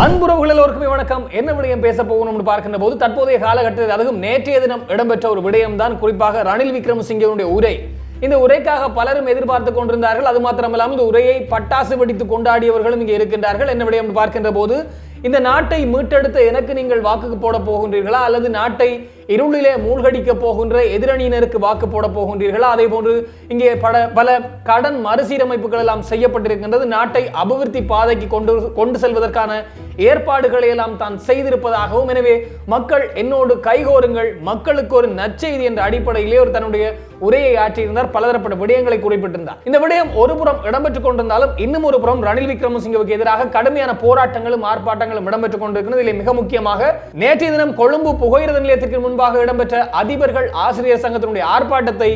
அன்புறவுகள் எல்லோருக்குமே வணக்கம். என்ன விடயம் பேச போகணும்னு பார்க்கின்ற போது தற்போதைய காலகட்டத்தில் அதுவும் நேற்றைய தினம் இடம்பெற்ற ஒரு விடயம் தான் குறிப்பாக ரணில் விக்ரமசிங்கனுடைய உரை. இந்த உரைக்காக பலரும் எதிர்பார்த்து கொண்டிருந்தார்கள். அது மாத்திரமல்லாமல் இந்த உரையை பட்டாசு வெடித்து கொண்டாடியவர்களும் இங்கே இருக்கின்றார்கள். என்ன விடயம் என்று பார்க்கின்ற போது இந்த நாட்டை மீட்டெடுத்த எனக்கு நீங்கள் வாக்கு போட போகின்றீர்களா? அல்லது நாட்டை இருளிலே மூழ்கடிக்க போகின்ற எதிரணியினருக்கு வாக்கு போட போகின்றீர்களா? அதே போன்று இங்கே பல பல கடன் மறுசீரமைப்புகள் எல்லாம் செய்யப்பட்டிருக்கின்றது. நாட்டை அபிவிருத்தி பாதைக்கு கொண்டு கொண்டு செல்வதற்கான ஏற்பாடுகளை எல்லாம் தான் செய்திருப்பதாகவும் எனவே மக்கள் என்னோடு கைகோருங்கள். மக்களுக்கு ஒரு நற்செய்தி என்ற அடிப்படையிலே ஒரு தன்னுடைய உரையை ஆற்றியிருந்தார். பலதரப்பட்ட விடயங்களை குறிப்பிட்டிருந்தார். இந்த விடயம் ஒரு புறம் இடம்பெற்றுக் கொண்டிருந்தாலும் இன்னும் ஒரு புறம் ரணில் விக்ரமசிங்கவுக்கு எதிராக கடுமையான போராட்டங்களும் ஆர்ப்பாட்டங்களும் இடம்பெற்றுக் கொண்டிருக்கிறது இதில் மிக முக்கியமாக நேற்றைய தினம் கொழும்பு புகையிரத நிலையத்திற்கு முன் முன்பாக இடம்பெற்ற அதிபர்கள் ஆசிரியர் சங்கத்தினுடைய ஆர்ப்பாட்டத்தை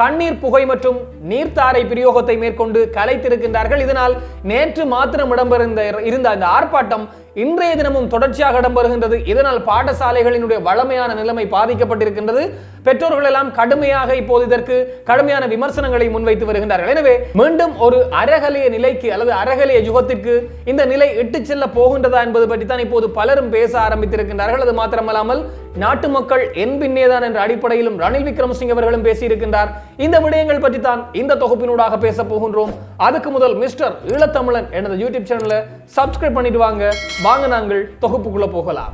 கண்ணீர் புகை மற்றும் நீர்த்தாரை பிரயோகத்தை மேற்கொண்டு கலைத்திருக்கின்றார்கள். இதனால் நேற்று மாத்திரம் இடம்பெறுந்த இருந்த அந்த ஆர்ப்பாட்டம் இன்றைய தினமும் தொடர்ச்சியாக இடம்பெறுகின்றது. இதனால் பாடசாலைகளினுடைய வளமையான நிலைமை பாதிக்கப்பட்டிருக்கின்றது. பெற்றோர்கள் எல்லாம் கடுமையாக இப்போது இதற்கு கடுமையான விமர்சனங்களை முன்வைத்து வருகின்றார்கள். எனவே மீண்டும் ஒரு அரகலைய நிலைக்கு அல்லது அரகலைய யுகத்திற்கு இந்த நிலை இட்டு செல்ல போகின்றதா என்பது பற்றி தான் இப்போது பலரும் பேச ஆரம்பித்திருக்கின்றார்கள். அது மாத்திரமல்லாமல் நாட்டு மக்கள் என் பின்னேதான் என்ற அடிப்படையிலும் ரணில் விக்ரமசிங்க அவர்களும் பேசியிருக்கின்றார். இந்த விடயங்கள் பற்றி தான் இந்த தொகுப்பினூடாக பேச போகின்றோம். அதுக்கு முதல் மிஸ்டர் ஈழத்தமிழன் எனது யூடியூப் சேனலை சப்ஸ்கிரைப் பண்ணிட்டு வாங்க. வாங்க நாங்கள் தொகுப்புக்குள்ள போகலாம்.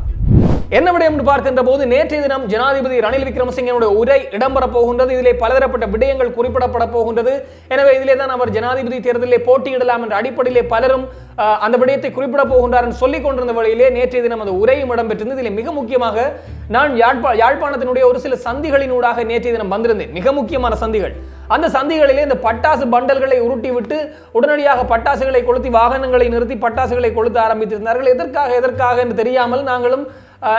என்ன விடயம் பார்க்கின்ற போது நேற்றைய தினம் ஜனாதிபதி ரணில் விக்ரமசிங்கனுடைய உரை இடம்பெற போகின்றது. இதிலே பலதரப்பட்ட விடயங்கள் குறிப்பிடப்பட போகின்றது. எனவே இதிலே தான் அவர் ஜனாதிபதி தேர்தலிலே போட்டியிடலாம் என்ற அடிப்படையிலே பலரும் அஹ், அந்த விடயத்தை குறிப்பிட போகின்றார் என்று சொல்லிக் கொண்டிருந்த வழியிலே நேற்றைய தினம் அந்த உரையும் இடம்பெற்றிருந்தது. இதில் மிக முக்கியமாக நான் யாழ்ப்பா யாழ்ப்பாணத்தினுடைய ஒரு சில சந்திகளினூடாக நேற்றைய தினம் வந்திருந்தேன். மிக முக்கியமான சந்திகள். அந்த சந்திகளிலே இந்த பட்டாசு பண்டல்களை உருட்டி விட்டு உடனடியாக பட்டாசுகளை கொளுத்தி வாகனங்களை நிறுத்தி பட்டாசுகளை கொளுத்த ஆரம்பித்திருந்தார்கள். எதற்காக எதற்காக என்று தெரியாமல் நாங்களும்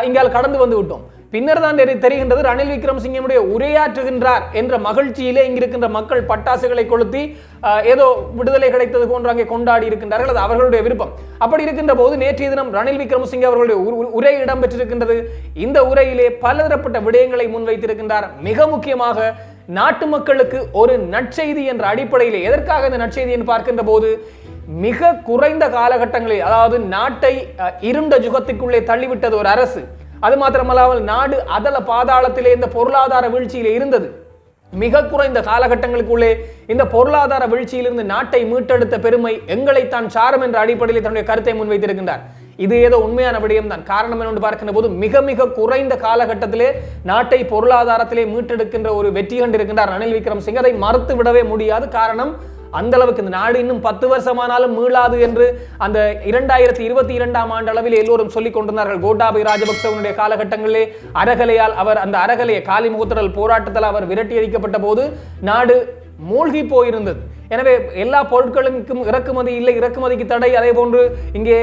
இங்கால் கடந்து வந்து விட்டோம். பின்னர் தான் தெரிகின்றது ரணில் விக்ரமசிங்கனுடைய உரையாற்றுகின்றார் என்ற மகிழ்ச்சியிலே இங்கிருக்கின்ற மக்கள் பட்டாசுகளை கொளுத்தி ஏதோ விடுதலை கிடைத்தது போன்று அங்கே கொண்டாடி இருக்கின்றார்கள். அது அவர்களுடைய விருப்பம். அப்படி இருக்கின்ற போது நேற்றைய தினம் ரணில் விக்ரமசிங்க அவர்களுடைய உரு- உரை இடம்பெற்றிருக்கின்றது. இந்த உரையிலே பலதரப்பட்ட விடயங்களை முன்வைத்திருக்கின்றார். மிக முக்கியமாக நாட்டு மக்களுக்கு ஒரு நற்செய்தி என்ற அடிப்படையில் எதற்காக இந்த நற்செய்தி என்று பார்க்கின்ற போது மிக குறைந்த காலகட்டங்களில் அதாவது நாட்டை இருண்ட ஜுகத்துக்குள்ளே தள்ளிவிட்டது ஒரு அரசு. அது மாத்திரமல்லாமல் நாடு அதல பாதாளத்திலே இந்த பொருளாதார வீழ்ச்சியில் இருந்தது. மிக குறைந்த காலகட்டங்களுக்குள்ளே இந்த பொருளாதார வீழ்ச்சியிலிருந்து நாட்டை மீட்டெடுத்த பெருமை எங்களைத்தான் சாரும் என்ற அடிப்படையில் தன்னுடைய கருத்தை முன்வைத்திருக்கின்றார். இது ஏதோ உண்மையான விடயம் தான் காரணம் என்னென்று பார்க்கின்ற போது மிக மிக குறைந்த காலகட்டத்திலே நாட்டை பொருளாதாரத்திலே மீட்டெடுக்கின்ற ஒரு வெற்றி கண்டிருக்கின்றார் ரணில் விக்ரமசிங்க. அதை மறுத்து விடவே முடியாது. காரணம் அந்த அளவுக்கு இந்த நாடு இன்னும் பத்து வருஷமானாலும் மீளாது என்று அந்த இரண்டாயிரத்தி இருபத்தி இரண்டாம் ஆண்டு அளவில் எல்லோரும் சொல்லிக் கொண்டிருந்தார்கள். கோட்டாபய ராஜபக்சவனுடைய காலகட்டங்களிலே அரகலையால் அவர் அந்த அரகலையை காலி போராட்டத்தில் அவர் விரட்டி அடிக்கப்பட்ட போது நாடு மூழ்கி போயிருந்தது. எனவே எல்லா பொருட்களுக்கும் இறக்குமதி இல்லை இறக்குமதிக்கு தடை அதே போன்று இங்கே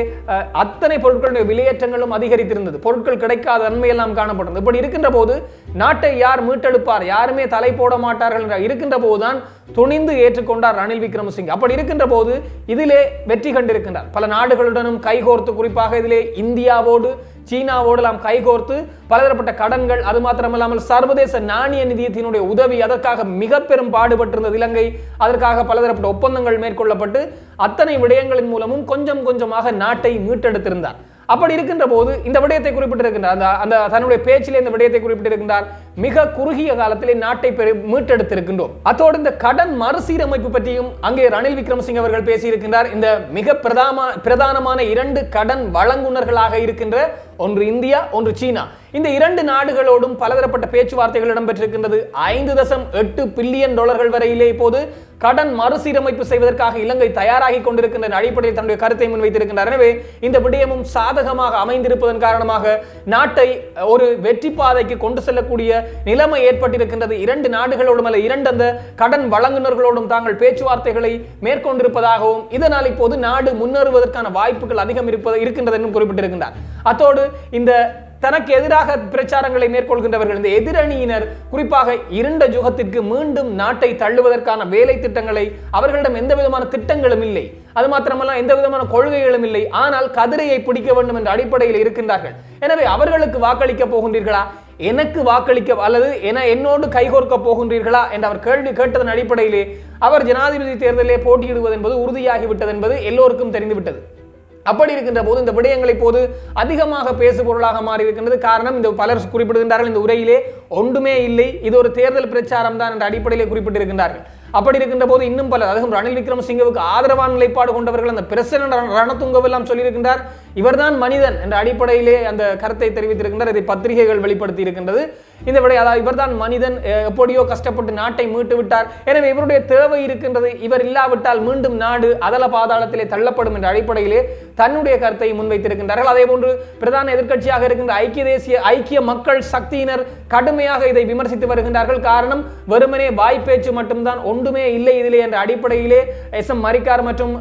அத்தனை பொருட்களுடைய விலையேற்றங்களும் அதிகரித்திருந்தது. பொருட்கள் கிடைக்காத நன்மையெல்லாம் காணப்பட்டது. இப்படி இருக்கின்ற போது நாட்டை யார் மீட்டெடுப்பார்? யாருமே தலை போட மாட்டார்கள் என்ற இருக்கின்ற போதுதான் துணிந்து ஏற்றுக்கொண்டார் ரணில் விக்ரமசிங் அப்படி இருக்கின்ற போது இதிலே வெற்றி கண்டிருக்கின்றார். பல நாடுகளுடனும் கைகோர்த்து குறிப்பாக இதிலே இந்தியாவோடு சீனாவோடு நாம் கைகோர்த்து பலதரப்பட்ட கடன்கள் அது மாத்திரமல்லாமல் சர்வதேச நாணய நிதியத்தினுடைய உதவி அதற்காக மிக பெரும் பாடுபட்டிருந்தது இலங்கை. அதற்காக பலதரப்பட்ட ஒப்பந்தங்கள் மேற்கொள்ளப்பட்டு அத்தனை விடயங்களின் மூலமும் கொஞ்சம் கொஞ்சமாக நாட்டை மீட்டெடுத்திருந்தார். அப்படி இருக்கின்ற போது இந்த விடயத்தை குறிப்பிட்டிருக்கின்றார். அந்த அந்த தன்னுடைய பேச்சிலே இந்த விடயத்தை குறிப்பிட்டிருக்கின்றார். மிக குறுகிய காலத்திலே நாட்டை பெரு மீட்டெடுத்திருக்கின்றோம். அத்தோடு இந்த கடன் மறுசீரமைப்பு பற்றியும் அங்கே ரணில் விக்ரமசிங் அவர்கள் பேசியிருக்கின்றார். இந்த மிக பிரதான பிரதானமான இரண்டு கடன் வழங்குனர்களாக இருக்கின்ற ஒன்று இந்தியா ஒன்று சீனா. இந்த இரண்டு நாடுகளோடும் பலதரப்பட்ட பேச்சுவார்த்தைகள் இடம்பெற்றிருக்கின்றது. ஐந்து தசம் எட்டு பில்லியன் டாலர்கள் வரையிலே இப்போது கடன் மறுசீரமைப்பு செய்வதற்காக இலங்கை தயாராகி கொண்டிருக்கின்ற அடிப்படையில் தன்னுடைய கருத்தை முன்வைத்திருக்கின்றார். எனவே இந்த விடயமும் சாதகமாக அமைந்திருப்பதன் காரணமாக நாட்டை ஒரு வெற்றி பாதைக்கு கொண்டு செல்லக்கூடிய நிலைமை ஏற்பட்டிருக்கின்றது. இரண்டு நாடுகளோடும் அல்ல இரண்டு அந்த கடன் வழங்குனர்களோடும் தாங்கள் பேச்சுவார்த்தைகளை மேற்கொண்டிருப்பதாகவும் இதனால் இப்போது நாடு முன்னேறுவதற்கான வாய்ப்புகள் அதிகம் இருப்பது இருக்கின்றது என்றும் குறிப்பிட்டிருக்கின்றார். அத்தோடு இந்த தனக்கு எதிராக பிரச்சாரங்களை மேற்கொள்கின்றவர்கள் இந்த எதிரணியினர் குறிப்பாக இருண்ட ஜுகத்திற்கு மீண்டும் நாட்டை தள்ளுவதற்கான வேலை திட்டங்களை அவர்களிடம் எந்த விதமான திட்டங்களும் இல்லை. அது மாத்திரமல்ல எந்த விதமான கொள்கைகளும் இல்லை. ஆனால் கதிரையை பிடிக்க வேண்டும் என்ற அடிப்படையில் இருக்கின்றார்கள். எனவே அவர்களுக்கு வாக்களிக்க போகின்றீர்களா? எனக்கு வாக்களிக்க அல்லது என என்னோடு கைகோர்க்க போகின்றீர்களா? என்று அவர் கேள்வி கேட்டதன் அடிப்படையிலே அவர் ஜனாதிபதி தேர்தலிலே போட்டியிடுவது என்பது உறுதியாகிவிட்டது என்பது எல்லோருக்கும் தெரிந்துவிட்டது. அப்படி இருக்கின்ற போது இந்த விடயங்களை போது அதிகமாக பேசு பொருளாக மாறி இருக்கின்றது காரணம் இந்த பலர் குறிப்பிடுகின்றார்கள் இந்த உரையிலே ஒன்றுமே இல்லை இது ஒரு தேர்தல் பிரச்சாரம் தான் என்ற அடிப்படையிலே குறிப்பிட்டிருக்கின்றார்கள் அப்படி இருக்கின்ற போது இன்னும் பலர் அதுவும் ரணில் விக்ரமசிங்கவுக்கு ஆதரவான நிலைப்பாடு கொண்டவர்கள் அந்த பிரசிடண்ட் ரணதுங்கவெல்லாம் சொல்லியிருக்கின்றார் இவர்தான் மனிதன் என்ற அடிப்படையிலே அந்த கருத்தை தெரிவித்திருக்கின்றார். இதை பத்திரிகைகள் வெளிப்படுத்தி இருக்கின்றது இந்த விட அதாவது இவர்தான் மனிதன் எப்படியோ கஷ்டப்பட்டு நாட்டை மீட்டு விட்டார். எனவே இவருடைய தேவை இருக்கின்றது இவர் இல்லாவிட்டால் மீண்டும் நாடு அதல பாதாளத்திலே தள்ளப்படும் என்ற அடிப்படையிலே தன்னுடைய கருத்தை முன்வைத்திருக்கின்றார்கள். அதே போன்று பிரதான எதிர்க்கட்சியாக இருக்கின்ற ஐக்கிய தேசிய ஐக்கிய மக்கள் சக்தியினர் கடுமையாக இதை விமர்சித்து வருகின்றார்கள். காரணம் வெறுமனே வாய்ப்பேச்சு மட்டும்தான் ஒன்றுமே இல்லை இதிலே என்ற அடிப்படையிலே எஸ் எம் மரிக்கார் மற்றும்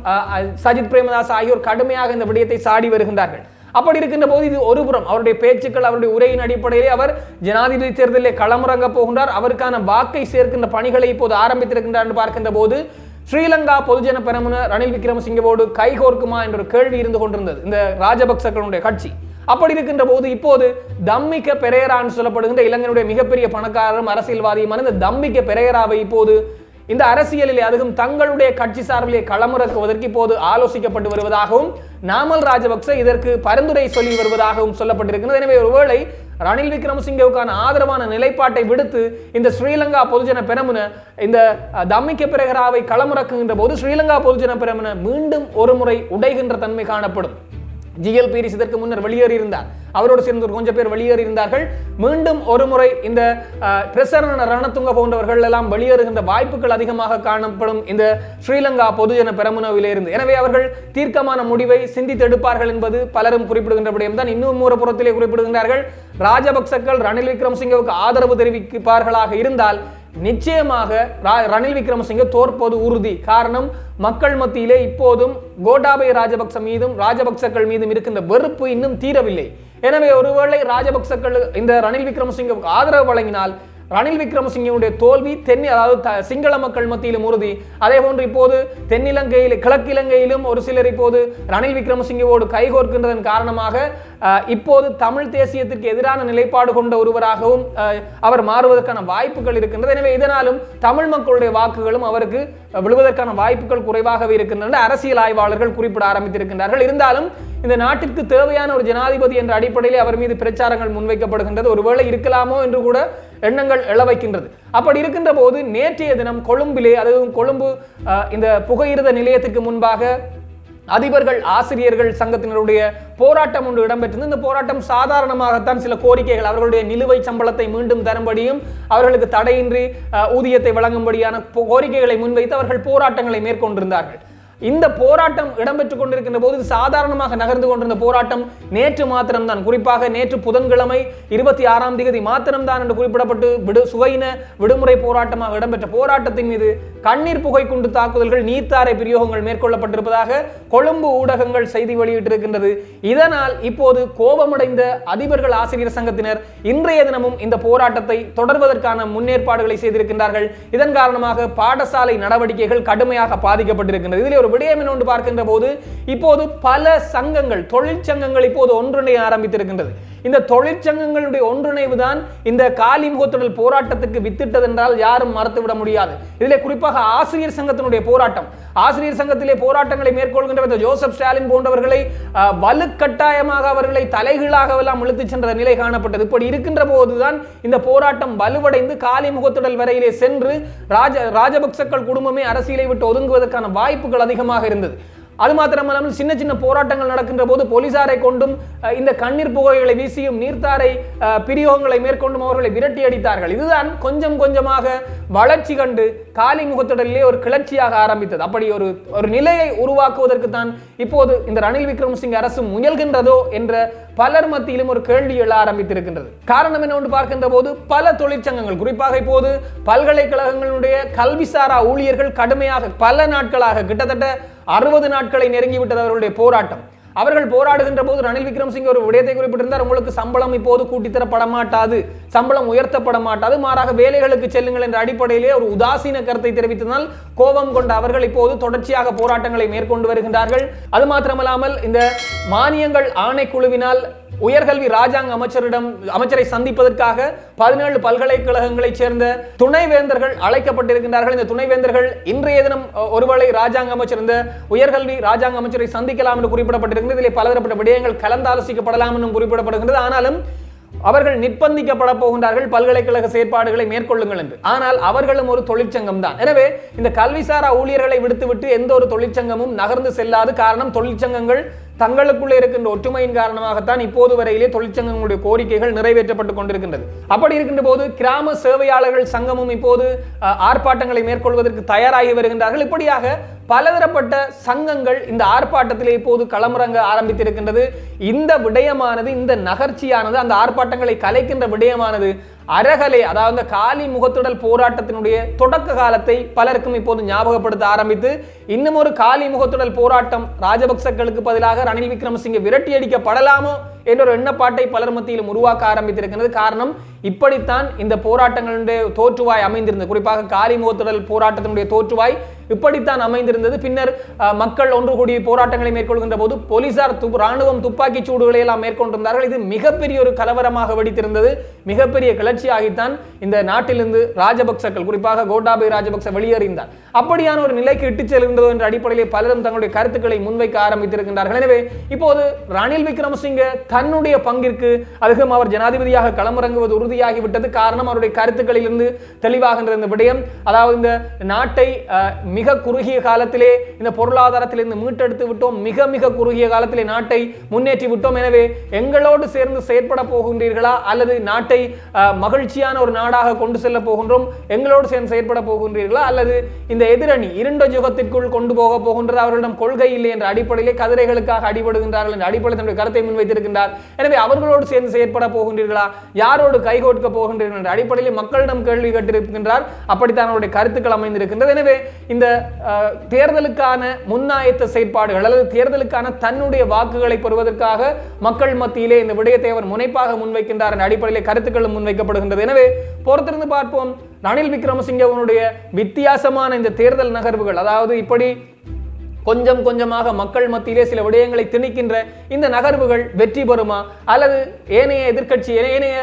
சஜித் பிரேமதாஸ் ஆகியோர் கடுமையாக இந்த விடயத்தை சாடி வருகின்றார்கள் அப்படி இருக்கின்ற போது இது ஒருபுறம் அவருடைய பேச்சுக்கள் அவருடைய உரையின் அடிப்படையிலே அவர் ஜனாதிபதி தேர்தலிலே களமிறங்க போகின்றார். அவருக்கான வாக்கை சேர்க்கின்ற பணிகளை இப்போது ஆரம்பித்திருக்கின்றார் என்று பார்க்கின்ற போது ஸ்ரீலங்கா பொதுஜன பெரமுன ரணில் விக்ரமசிங்கவோடு கைகோர்க்குமா என்ற ஒரு கேள்வி இருந்து கொண்டிருந்தது. இந்த ராஜபக்சர்களுடைய கட்சி. அப்படி இருக்கின்ற போது இப்போது தம்மிக்க பெரேரான்னு சொல்லப்படுகின்ற இலங்கையினுடைய மிகப்பெரிய பணக்காரரும் அரசியல்வாதியுமான இந்த தம்மிக்க பெரேராவை இப்போது இந்த அரசியலிலே அதுவும் தங்களுடைய கட்சி சார்பிலே களமிறக்குவதற்கு இப்போது ஆலோசிக்கப்பட்டு வருவதாகவும் நாமல் ராஜபக்ச இதற்கு பரிந்துரை சொல்லி வருவதாகவும் சொல்லப்பட்டிருக்கிறது. எனவே ஒருவேளை ரணில் விக்ரமசிங்கவுக்கான ஆதரவான நிலைப்பாட்டை விடுத்து இந்த ஸ்ரீலங்கா பொதுஜன பெரமுன இந்த தம்மிக்க பிரகராவை களமிறக்குகின்ற போது ஸ்ரீலங்கா பொதுஜன பெரமுன மீண்டும் ஒரு முறை உடைகின்ற தன்மை காணப்படும். ஜிஎல் பீரிஸ் இதற்கு முன்னர் வெளியேறி இருந்தார் அவரோடு சேர்ந்து ஒரு கொஞ்சம் பேர் வெளியேறி இருந்தார்கள் மீண்டும் ஒரு முறை இந்த பிரசரண ரணத்துங்க போன்றவர்கள் எல்லாம் வெளியேறுகின்ற வாய்ப்புகள் அதிகமாக காணப்படும் இந்த ஸ்ரீலங்கா பொதுஜன பெரமுனவிலே இருந்து. எனவே அவர்கள் தீர்க்கமான முடிவை சிந்தித்தெடுப்பார்கள் என்பது பலரும் குறிப்பிடுகின்ற விடயம் இன்னும் ஒரு புறத்திலே குறிப்பிடுகின்றார்கள். ராஜபக்சக்கள் ரணில் விக்ரமசிங்கவுக்கு ஆதரவு தெரிவிப்பார்களாக இருந்தால் நிச்சயமாக ரா- ரணில் விக்ரமசிங்க தோற்பது உறுதி. காரணம் மக்கள் மத்தியிலே இப்போதும் கோட்டாபய ராஜபக்ச மீதும் ராஜபக்சக்கள் மீதும் இருக்கின்ற வெறுப்பு இன்னும் தீரவில்லை. எனவே ஒருவேளை ராஜபக்சக்கள் இந்த ரணில் விக்ரமசிங்கவுக்கு ஆதரவு வழங்கினால் ரணில் விக்ரமசிங்கனுடைய தோல்வி தென் அதாவது த- சிங்கள மக்கள் மத்தியிலும் உறுதி. அதே போன்று இப்போது தென்னிலங்கையில் கிழக்கிலங்கையிலும் ஒரு சிலர் இப்போது ரணில் விக்ரமசிங்கவோடு கைகோர்க்கின்றதன் காரணமாக இப்போது தமிழ் தேசியத்திற்கு எதிரான நிலைப்பாடு கொண்ட ஒருவராகவும் அவர் மாறுவதற்கான வாய்ப்புகள் இருக்கின்றது எனவே இதனாலும் தமிழ் மக்களுடைய வாக்குகளும் அவருக்கு விழுவதற்கான வாய்ப்புகள் குறைவாகவே இருக்கின்றன. அரசியல் ஆய்வாளர்கள் குறிப்பிட ஆரம்பித்திருக்கின்றார்கள். இருந்தாலும் இந்த நாட்டிற்கு தேவையான ஒரு ஜனாதிபதி என்ற அடிப்படையில் அவர் மீது பிரச்சாரங்கள் முன்வைக்கப்படுகின்றது. ஒருவேளை இருக்கலாமோ என்று கூட எண்ணங்கள் எழ வைக்கின்றது. அப்படி இருக்கின்ற போது நேற்றைய தினம் கொழும்பிலே அதுவும் கொழும்பு இந்த புகையிரத நிலையத்துக்கு முன்பாக அதிபர்கள் ஆசிரியர்கள் சங்கத்தினருடைய போராட்டம் ஒன்று இடம்பெற்றது இந்த போராட்டம் சாதாரணமாகத்தான் சில கோரிக்கைகள் அவர்களுடைய நிலுவைச் சம்பளத்தை மீண்டும் தரும்படியும் அவர்களுக்கு தடையின்றி ஊதியத்தை வழங்கும்படியான கோரிக்கைகளை முன்வைத்து அவர்கள் போராட்டங்களை மேற்கொண்டிருந்தார்கள். இந்த போராட்டம் இடம்பெற்றுக் கொண்டிருக்கின்ற போது சாதாரணமாக நகர்ந்து கொண்டிருந்த போராட்டம். நேற்று மாத்திரம்தான். குறிப்பாக நேற்று புதன்கிழமை இருபத்தி ஆறாம் தேதி மாத்திரம்தான் என்று குறிப்பிடப்பட்டு விடு சுவையின விடுமுறை போராட்டமாக இடம்பெற்ற போராட்டத்தின் மீது கண்ணீர் புகை குண்டு தாக்குதல்கள் நீத்தாரை பிரயோகங்கள் மேற்கொள்ளப்பட்டிருப்பதாக கொழும்பு ஊடகங்கள் செய்தி வெளியிட்டிருக்கின்றது. இதனால் இப்போது கோபமடைந்த அதிபர்கள் ஆசிரியர் சங்கத்தினர் இன்றைய தினமும் இந்த போராட்டத்தை தொடர்வதற்கான முன்னேற்பாடுகளை செய்திருக்கின்றார்கள். இதன் காரணமாக பாடசாலை நடவடிக்கைகள் கடுமையாக பாதிக்கப்பட்டிருக்கின்றது. இதில் ஒரு விடயம் என்ன ஒன்று பார்க்கின்ற போது இப்போது பல சங்கங்கள் தொழிற்சங்கங்கள் இப்போது ஒன்றிணைய ஆரம்பித்திருக்கின்றது. இந்த தொழிற்சங்கங்களுடைய ஒன்றிணைவு தான் இந்த காலி முகத்துடல் போராட்டத்துக்கு வித்திட்டது என்றால் யாரும் மறுத்துவிட முடியாது. இதில் குறிப்பாக ஆசிரியர் சங்கத்தினுடைய போராட்டம். ஆசிரியர் சங்கத்திலே போராட்டங்களை மேற்கொள்கின்ற இந்த ஜோசப் ஸ்டாலின் போன்றவர்களை வலுக்கட்டாயமாக அவர்களை தலைகீழாக எல்லாம் இழுத்து சென்ற நிலை காணப்பட்டது. இப்படி இருக்கின்ற போதுதான் இந்த போராட்டம் வலுவடைந்து காலி முகத்துடல் வரையிலே சென்று ராஜ ராஜபக்சக்கள் குடும்பமே அரசியலை விட்டு ஒதுங்குவதற்கான வாய்ப்புகள் அதிகமாக இருந்தது. அது மாத்திரமல்லாமல் சின்ன சின்ன போராட்டங்கள் நடக்கின்ற போது போலீசாரை கொண்டும் இந்த கண்ணீர் புகைகளை வீசியும் நீர்த்தாரை பிரியோகங்களை மேற்கொண்டும் அவர்களை விரட்டி அடித்தார்கள். இதுதான் கொஞ்சம் கொஞ்சமாக வளர்ச்சி கண்டு காலி முகத்திடலிலே ஒரு கிளர்ச்சியாக ஆரம்பித்தது. அப்படி ஒரு ஒரு நிலையை உருவாக்குவதற்கு தான் இப்போது இந்த ரணில் விக்ரமசிங்க அரசு முயல்கின்றதோ என்ற பலர் மத்தியிலும் ஒரு கேள்வி எழ ஆரம்பித்திருக்கின்றது. காரணம் என்னவென்று பார்க்கின்ற போது பல தொழிற்சங்கங்கள் குறிப்பாக இப்போது பல்கலைக்கழகங்களுடைய கல்விசாரா ஊழியர்கள் கடுமையாக பல நாட்களாக கிட்டத்தட்ட அறுபது நாட்களை நெருங்கிவிட்டது அவர்களுடைய போராட்டம். அவர்கள் போராடுகின்ற போது ரணில் விக்ரமசிங்க ஒரு விடயத்தை குறிப்பிட்டிருந்தார். உங்களுக்கு சம்பளம் இப்போது கூட்டித்தரப்பட மாட்டாது சம்பளம் உயர்த்தப்பட மாட்டாது மாறாக வேலைகளுக்கு செல்லுங்கள் என்ற அடிப்படையிலே ஒரு உதாசீன கருத்தை தெரிவித்ததால் கோபம் கொண்ட அவர்கள் இப்போது தொடர்ச்சியாக போராட்டங்களை மேற்கொண்டு வருகின்றார்கள். அது மாத்திரமல்லாமல் இந்த மானியங்கள் ஆணைக்குழுவினால் உயர்கல்வி ராஜாங்க அமைச்சரிடம் அமைச்சரை சந்திப்பதற்காக பதினேழு பல்கலைக்கழகங்களைச் சேர்ந்த துணைவேந்தர்கள் அழைக்கப்பட்டிருக்கின்றார்கள். இந்த துணைவேந்தர்கள் இன்றைய தினம் ஒருவேளை ராஜாங்க அமைச்சர் இந்த உயர்கல்வி ராஜாங்க அமைச்சரை சந்திக்கலாம் என்று குறிப்பிடப்பட்டிருக்கிறது குறிப்பிடப்படுகிறது பலதரப்பட்ட விடயங்கள் கலந்தாலோசிக்கப்படலாம் என்றும் குறிப்பிடப்படுகின்றது. ஆனாலும் அவர்கள் நிர்பந்திக்கப்பட போகின்றார்கள் பல்கலைக்கழக செயற்பாடுகளை மேற்கொள்ளுங்கள் என்று. ஆனால் அவர்களும் ஒரு தொழிற்சங்கம் தான். எனவே இந்த கல்விசாரா ஊழியர்களை விடுத்துவிட்டு எந்த ஒரு தொழிற்சங்கமும் நகர்ந்து செல்லாது. காரணம் தொழிற்சங்கங்கள் தங்களுக்குள்ளே இருக்கின்ற ஒற்றுமையின் காரணமாகத்தான் இப்போது வரையிலே தொழிற்சங்கங்களுடைய கோரிக்கைகள் நிறைவேற்றப்பட்டுக் கொண்டிருக்கின்றது. அப்படி இருக்கின்ற போது கிராம சேவையாளர்கள் சங்கமும் இப்போது ஆர்ப்பாட்டங்களை மேற்கொள்வதற்கு தயாராகி வருகின்றார்கள். இப்படியாக பலதரப்பட்ட சங்கங்கள் இந்த ஆர்ப்பாட்டத்திலே இப்போது களமிறங்க ஆரம்பித்திருக்கின்றது. இந்த விடயமானது இந்த நகர்ச்சியானது அந்த ஆர்ப்பாட்டங்களை கலைக்கின்ற விடயமானது அரகலை அதாவது காலி முகத்துடல் போராட்டத்தினுடைய தொடக்க காலத்தை பலருக்கும் இப்போது ஞாபகப்படுத்த ஆரம்பித்து இன்னும் ஒரு காலி முகத்துடல் போராட்டம் ராஜபக்சக்களுக்கு பதிலாக ரணில் விக்ரமசிங்க விரட்டி அடிக்கப்படலாமோ என்ற ஒரு எண்ணப்பாட்டை பலர் மத்தியிலும் உருவாக்க ஆரம்பித்திருக்கிறது. காரணம் இப்படித்தான் இந்த போராட்டங்களுடைய தோற்றுவாய் அமைந்திருந்தது. குறிப்பாக காலி முகத்துடல் போராட்டத்தினுடைய தோற்றுவாய் இப்படித்தான் அமைந்திருந்தது. பின்னர் மக்கள் ஒன்று கூடி போராட்டங்களை மேற்கொள்கின்ற போது போலீசார் ராணுவம் துப்பாக்கி சூடுகளை எல்லாம் மேற்கொண்டிருந்தார்கள். இது மிகப்பெரிய ஒரு கலவரமாக வெடித்திருந்தது. மிகப்பெரிய கிளர்ச்சியாகித்தான் இந்த நாட்டிலிருந்து ராஜபக்சக்கள் குறிப்பாக கோட்டாபய ராஜபக்ச வெளியேறிந்தார். அப்படியான ஒரு நிலைக்கு இட்டுச் செல்கின்றது என்ற அடிப்படையில் பலரும் தங்களுடைய கருத்துக்களை முன்வைக்க ஆரம்பித்திருக்கின்றார்கள். எனவே இப்போது ரணில் விக்ரமசிங்க தன்னுடைய பங்கிற்கு அதிகம் அவர் ஜனாதிபதியாக களமிறங்குவது உறுதி உறுதியாகிவிட்டது காரணம் அவருடைய கருத்துக்களிலிருந்து தெளிவாகின்ற இந்த விடயம். அதாவது இந்த நாட்டை மிக குறுகிய காலத்திலே இந்த பொருளாதாரத்திலிருந்து மீட்டெடுத்து விட்டோம். மிக மிக குறுகிய காலத்திலே நாட்டை முன்னேற்றி விட்டோம். எனவே எங்களோடு சேர்ந்து செயற்பட போகின்றீர்களா? அல்லது நாட்டை மகிழ்ச்சியான ஒரு நாடாக கொண்டு செல்ல போகின்றோம்? எங்களோடு சேர்ந்து செயற்பட போகின்றீர்களா? அல்லது இந்த எதிரணி இரண்ட ஜுகத்திற்குள் கொண்டு போக போகின்றது? அவர்களிடம் கொள்கை இல்லை என்ற அடிப்படையிலே கதிரைகளுக்காக அடிபடுகின்றார்கள் என்ற அடிப்படையில் தன்னுடைய கருத்தை முன்வைத்திருக்கின்றார். எனவே அவர்களோடு சேர்ந்து செயற்பட போகின்றீர்களா? யாரோடு கை கைகோட்க போகின்றேன் என்ற அடிப்படையில் மக்களிடம் கேள்வி கேட்டிருக்கின்றார். அப்படித்தான் அவருடைய கருத்துக்கள் அமைந்திருக்கின்றது. எனவே இந்த தேர்தலுக்கான முன்னாயத்த செயற்பாடுகள் அல்லது தேர்தலுக்கான தன்னுடைய வாக்குகளை பெறுவதற்காக மக்கள் மத்தியிலே இந்த விடயத்தை அவர் முனைப்பாக முன்வைக்கின்றார் என்ற அடிப்படையில் கருத்துக்களும் முன்வைக்கப்படுகின்றது. எனவே பொறுத்திருந்து பார்ப்போம். ரணில் விக்ரமசிங்கவனுடைய வித்தியாசமான இந்த தேர்தல் நகர்வுகள் அதாவது இப்படி கொஞ்சம் கொஞ்சமாக மக்கள் மத்தியிலே சில விடயங்களை திணிக்கின்ற இந்த நகர்வுகள் வெற்றி பெறுமா? அல்லது ஏனைய எதிர்க்கட்சி ஏனைய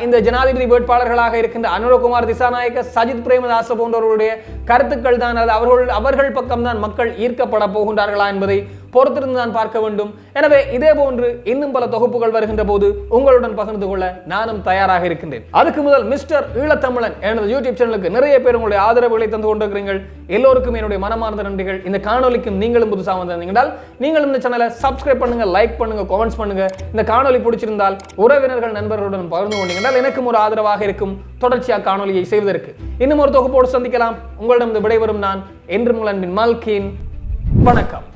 இந்த ஜனாதிபதி வேட்பாளர்களாக இருக்கின்ற அனுரகுமார் திசாநாயக்க சஜித் பிரேமதாச போன்றவர்களுடைய கருத்துக்கள் தான் அல்லது அவர்கள் அவர்கள் பக்கம்தான் மக்கள் ஈர்க்கப்பட போகின்றார்களா என்பதை பொறுத்திருந்து தான் பார்க்க வேண்டும். எனவே இதே போன்று இன்னும் பல தொகுப்புகள் வருகின்ற போது உங்களுடன் பகிர்ந்து கொள்ள நானும் தயாராக இருக்கின்றேன். அதுக்கு முதல் மிஸ்டர் ஈழத்தமிழன் எனது யூடியூப் சேனலுக்கு நிறைய பேர் உங்களுடைய ஆதரவுகளை தந்து கொண்டிருக்கிறீர்கள். எல்லோருக்கும் என்னுடைய மனமார்ந்த நன்றிகள். இந்த காணொலிக்கும் நீங்களும் புதுசாக வந்திருந்தீங்கனால் நீங்களும் இந்த சேனலை சப்ஸ்கிரைப் பண்ணுங்க லைக் பண்ணுங்க கமெண்ட்ஸ் பண்ணுங்க. இந்த காணொலி பிடிச்சிருந்தால் உறவினர்கள் நண்பர்களுடன் பகிர்ந்து கொண்டீங்கனால் எனக்கும் ஒரு ஆதரவாக இருக்கும். தொடர்ச்சியாக காணொலியை செய்வதற்கு. இன்னும் ஒரு தொகுப்போடு சந்திக்கலாம். உங்களிடம் விடைபெறும் நான் என்று உங்கள் அன்பின் மல்கீன். வணக்கம்.